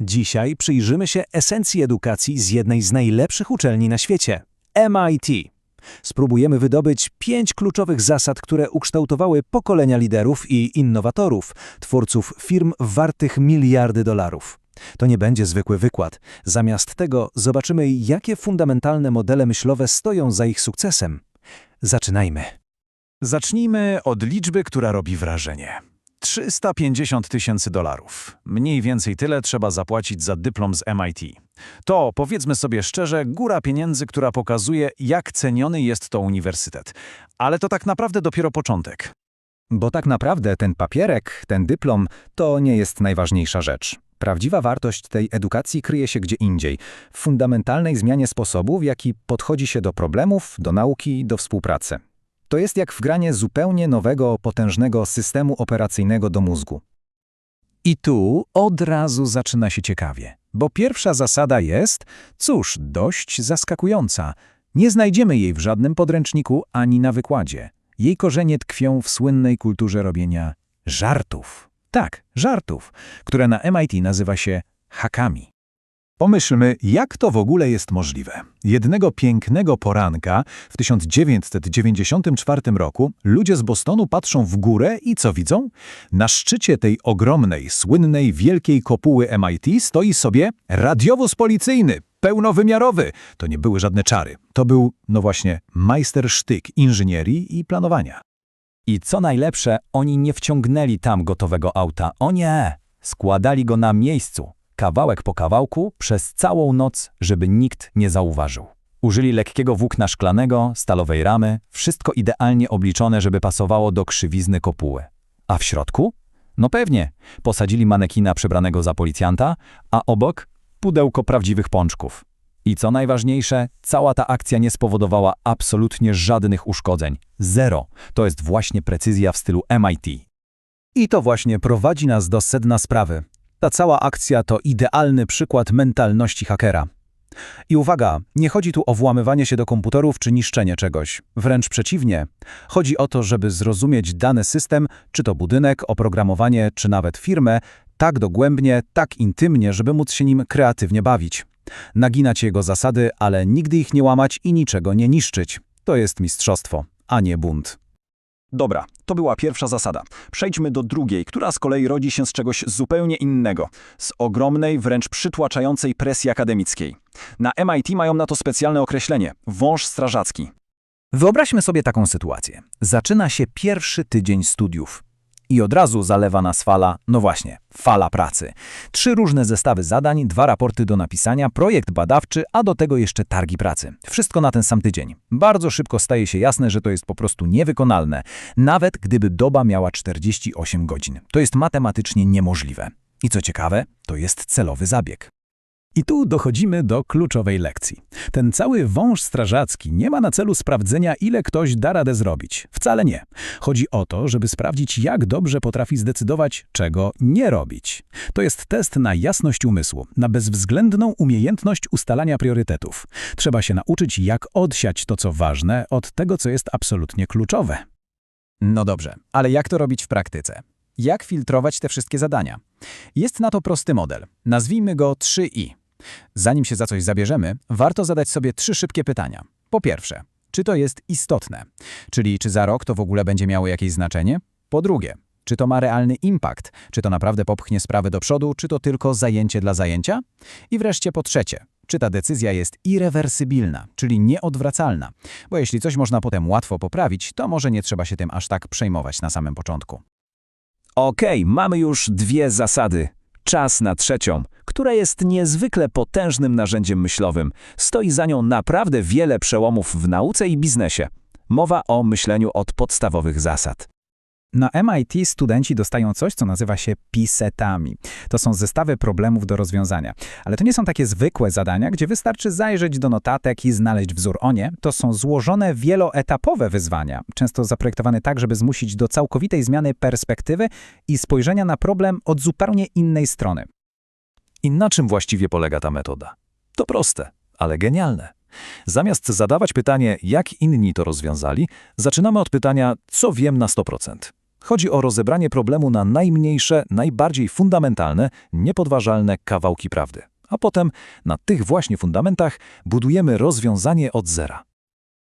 Dzisiaj przyjrzymy się esencji edukacji z jednej z najlepszych uczelni na świecie MIT. Spróbujemy wydobyć pięć kluczowych zasad, które ukształtowały pokolenia liderów i innowatorów, twórców firm wartych miliardy dolarów. To nie będzie zwykły wykład. Zamiast tego zobaczymy, jakie fundamentalne modele myślowe stoją za ich sukcesem. Zaczynajmy. Zacznijmy od liczby, która robi wrażenie. 350 tysięcy dolarów. Mniej więcej tyle trzeba zapłacić za dyplom z MIT. To, powiedzmy sobie szczerze, góra pieniędzy, która pokazuje, jak ceniony jest to uniwersytet. Ale to tak naprawdę dopiero początek. Bo tak naprawdę ten papierek, ten dyplom, to nie jest najważniejsza rzecz. Prawdziwa wartość tej edukacji kryje się gdzie indziej, w fundamentalnej zmianie sposobu, w jaki podchodzi się do problemów, do nauki, do współpracy. To jest jak wgranie zupełnie nowego, potężnego systemu operacyjnego do mózgu. I tu od razu zaczyna się ciekawie, bo pierwsza zasada jest, cóż, dość zaskakująca. Nie znajdziemy jej w żadnym podręczniku ani na wykładzie. Jej korzenie tkwią w słynnej kulturze robienia żartów. Tak, żartów, które na MIT nazywa się hakami. Pomyślmy, jak to w ogóle jest możliwe. Jednego pięknego poranka w 1994 roku ludzie z Bostonu patrzą w górę i co widzą? Na szczycie tej ogromnej, słynnej, wielkiej kopuły MIT stoi sobie radiowóz policyjny, pełnowymiarowy. To nie były żadne czary. To był, no właśnie, majstersztyk inżynierii i planowania. I co najlepsze, oni nie wciągnęli tam gotowego auta. O nie! Składali go na miejscu, kawałek po kawałku, przez całą noc, żeby nikt nie zauważył. Użyli lekkiego włókna szklanego, stalowej ramy, wszystko idealnie obliczone, żeby pasowało do krzywizny kopuły. A w środku? No pewnie, posadzili manekina przebranego za policjanta, a obok pudełko prawdziwych pączków. I co najważniejsze, cała ta akcja nie spowodowała absolutnie żadnych uszkodzeń. Zero. To jest właśnie precyzja w stylu MIT. I to właśnie prowadzi nas do sedna sprawy. Ta cała akcja to idealny przykład mentalności hakera. I uwaga, nie chodzi tu o włamywanie się do komputerów czy niszczenie czegoś. Wręcz przeciwnie. Chodzi o to, żeby zrozumieć dany system, czy to budynek, oprogramowanie, czy nawet firmę, tak dogłębnie, tak intymnie, żeby móc się nim kreatywnie bawić. Naginać jego zasady, ale nigdy ich nie łamać i niczego nie niszczyć. To jest mistrzostwo, a nie bunt. Dobra, to była pierwsza zasada. Przejdźmy do drugiej, która z kolei rodzi się z czegoś zupełnie innego. Z ogromnej, wręcz przytłaczającej presji akademickiej. Na MIT mają na to specjalne określenie – wąż strażacki. Wyobraźmy sobie taką sytuację. Zaczyna się pierwszy tydzień studiów. I od razu zalewa nas fala, no właśnie, fala pracy. Trzy różne zestawy zadań, dwa raporty do napisania, projekt badawczy, a do tego jeszcze targi pracy. Wszystko na ten sam tydzień. Bardzo szybko staje się jasne, że to jest po prostu niewykonalne, nawet gdyby doba miała 48 godzin. To jest matematycznie niemożliwe. I co ciekawe, to jest celowy zabieg. I tu dochodzimy do kluczowej lekcji. Ten cały wąż strażacki nie ma na celu sprawdzenia, ile ktoś da radę zrobić. Wcale nie. Chodzi o to, żeby sprawdzić, jak dobrze potrafi zdecydować, czego nie robić. To jest test na jasność umysłu, na bezwzględną umiejętność ustalania priorytetów. Trzeba się nauczyć, jak odsiać to, co ważne, od tego, co jest absolutnie kluczowe. No dobrze, ale jak to robić w praktyce? Jak filtrować te wszystkie zadania? Jest na to prosty model. Nazwijmy go 3i. Zanim się za coś zabierzemy, warto zadać sobie trzy szybkie pytania. Po pierwsze, czy to jest istotne? Czyli czy za rok to w ogóle będzie miało jakieś znaczenie? Po drugie, czy to ma realny impact? Czy to naprawdę popchnie sprawę do przodu, czy to tylko zajęcie dla zajęcia? I wreszcie po trzecie, czy ta decyzja jest irrewersybilna, czyli nieodwracalna? Bo jeśli coś można potem łatwo poprawić, to może nie trzeba się tym aż tak przejmować na samym początku. Okej, mamy już dwie zasady. Czas na trzecią, która jest niezwykle potężnym narzędziem myślowym. Stoi za nią naprawdę wiele przełomów w nauce i biznesie. Mowa o myśleniu od podstawowych zasad. Na MIT studenci dostają coś, co nazywa się PISETami. To są zestawy problemów do rozwiązania. Ale to nie są takie zwykłe zadania, gdzie wystarczy zajrzeć do notatek i znaleźć wzór. O nie, to są złożone, wieloetapowe wyzwania, często zaprojektowane tak, żeby zmusić do całkowitej zmiany perspektywy i spojrzenia na problem od zupełnie innej strony. I na czym właściwie polega ta metoda? To proste, ale genialne. Zamiast zadawać pytanie, jak inni to rozwiązali, zaczynamy od pytania, co wiem na 100%. Chodzi o rozebranie problemu na najmniejsze, najbardziej fundamentalne, niepodważalne kawałki prawdy. A potem na tych właśnie fundamentach budujemy rozwiązanie od zera.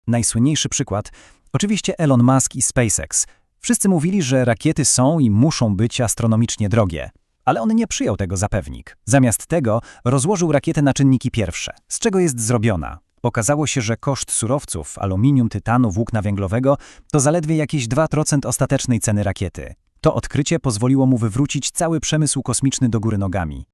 Najsłynniejszy przykład oczywiście Elon Musk i SpaceX. Wszyscy mówili, że rakiety są i muszą być astronomicznie drogie. Ale on nie przyjął tego za pewnik. Zamiast tego rozłożył rakietę na czynniki pierwsze. Z czego jest zrobiona? Okazało się, że koszt surowców, aluminium, tytanu, włókna węglowego to zaledwie jakieś 2% ostatecznej ceny rakiety. To odkrycie pozwoliło mu wywrócić cały przemysł kosmiczny do góry nogami.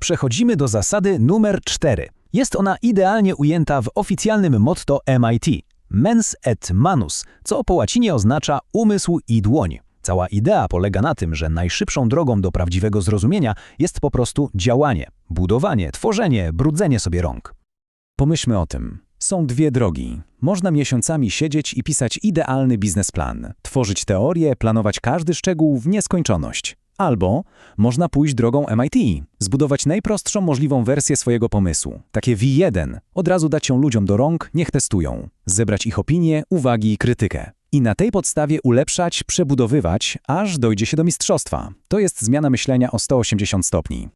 Przechodzimy do zasady numer 4. Jest ona idealnie ujęta w oficjalnym motto MIT mens et manus, co po łacinie oznacza umysł i dłoń. Cała idea polega na tym, że najszybszą drogą do prawdziwego zrozumienia jest po prostu działanie, budowanie, tworzenie, brudzenie sobie rąk. Pomyślmy o tym. Są dwie drogi. Można miesiącami siedzieć i pisać idealny biznesplan, tworzyć teorie, planować każdy szczegół w nieskończoność. Albo można pójść drogą MIT, zbudować najprostszą możliwą wersję swojego pomysłu. Takie V1, od razu dać ją ludziom do rąk, niech testują. Zebrać ich opinie, uwagi i krytykę. I na tej podstawie ulepszać, przebudowywać, aż dojdzie się do mistrzostwa. To jest zmiana myślenia o 180 stopni.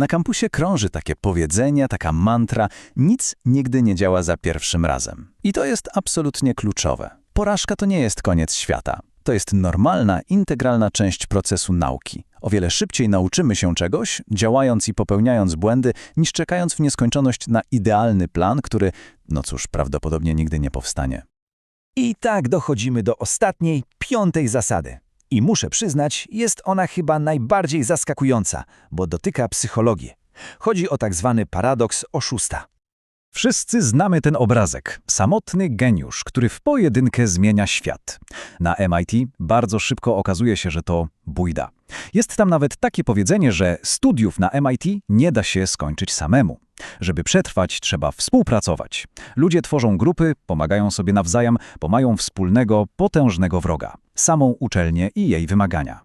Na kampusie krąży takie powiedzenie, taka mantra, nic nigdy nie działa za pierwszym razem. I to jest absolutnie kluczowe. Porażka to nie jest koniec świata. To jest normalna, integralna część procesu nauki. O wiele szybciej nauczymy się czegoś, działając i popełniając błędy, niż czekając w nieskończoność na idealny plan, który, no cóż, prawdopodobnie nigdy nie powstanie. I tak dochodzimy do ostatniej, piątej zasady. I muszę przyznać, jest ona chyba najbardziej zaskakująca, bo dotyka psychologii. Chodzi o tak zwany paradoks oszusta. Wszyscy znamy ten obrazek. Samotny geniusz, który w pojedynkę zmienia świat. Na MIT bardzo szybko okazuje się, że to bójda. Jest tam nawet takie powiedzenie, że studiów na MIT nie da się skończyć samemu. Żeby przetrwać, trzeba współpracować. Ludzie tworzą grupy, pomagają sobie nawzajem, bo mają wspólnego, potężnego wroga. Samą uczelnię i jej wymagania.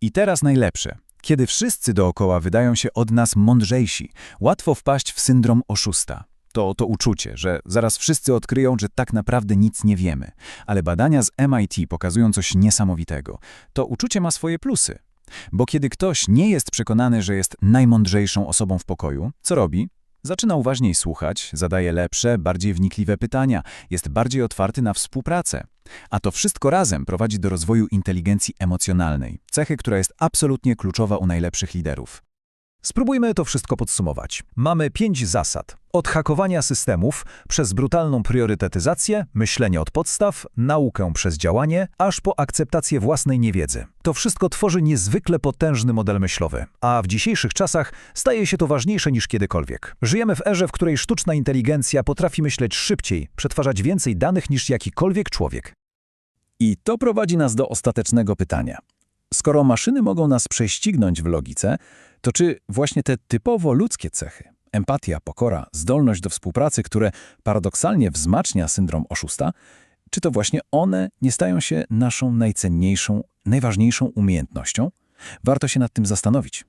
I teraz najlepsze. Kiedy wszyscy dookoła wydają się od nas mądrzejsi, łatwo wpaść w syndrom oszusta. To to uczucie, że zaraz wszyscy odkryją, że tak naprawdę nic nie wiemy. Ale badania z MIT pokazują coś niesamowitego. To uczucie ma swoje plusy. Bo kiedy ktoś nie jest przekonany, że jest najmądrzejszą osobą w pokoju, co robi? Zaczyna uważniej słuchać, zadaje lepsze, bardziej wnikliwe pytania, jest bardziej otwarty na współpracę. A to wszystko razem prowadzi do rozwoju inteligencji emocjonalnej, cechy, która jest absolutnie kluczowa u najlepszych liderów. Spróbujmy to wszystko podsumować. Mamy pięć zasad. Od hakowania systemów, przez brutalną priorytetyzację, myślenie od podstaw, naukę przez działanie, aż po akceptację własnej niewiedzy. To wszystko tworzy niezwykle potężny model myślowy, a w dzisiejszych czasach staje się to ważniejsze niż kiedykolwiek. Żyjemy w erze, w której sztuczna inteligencja potrafi myśleć szybciej, przetwarzać więcej danych niż jakikolwiek człowiek. I to prowadzi nas do ostatecznego pytania. Skoro maszyny mogą nas prześcignąć w logice, to czy właśnie te typowo ludzkie cechy, empatia, pokora, zdolność do współpracy, które paradoksalnie wzmacnia syndrom oszusta, czy to właśnie one nie stają się naszą najcenniejszą, najważniejszą umiejętnością? Warto się nad tym zastanowić.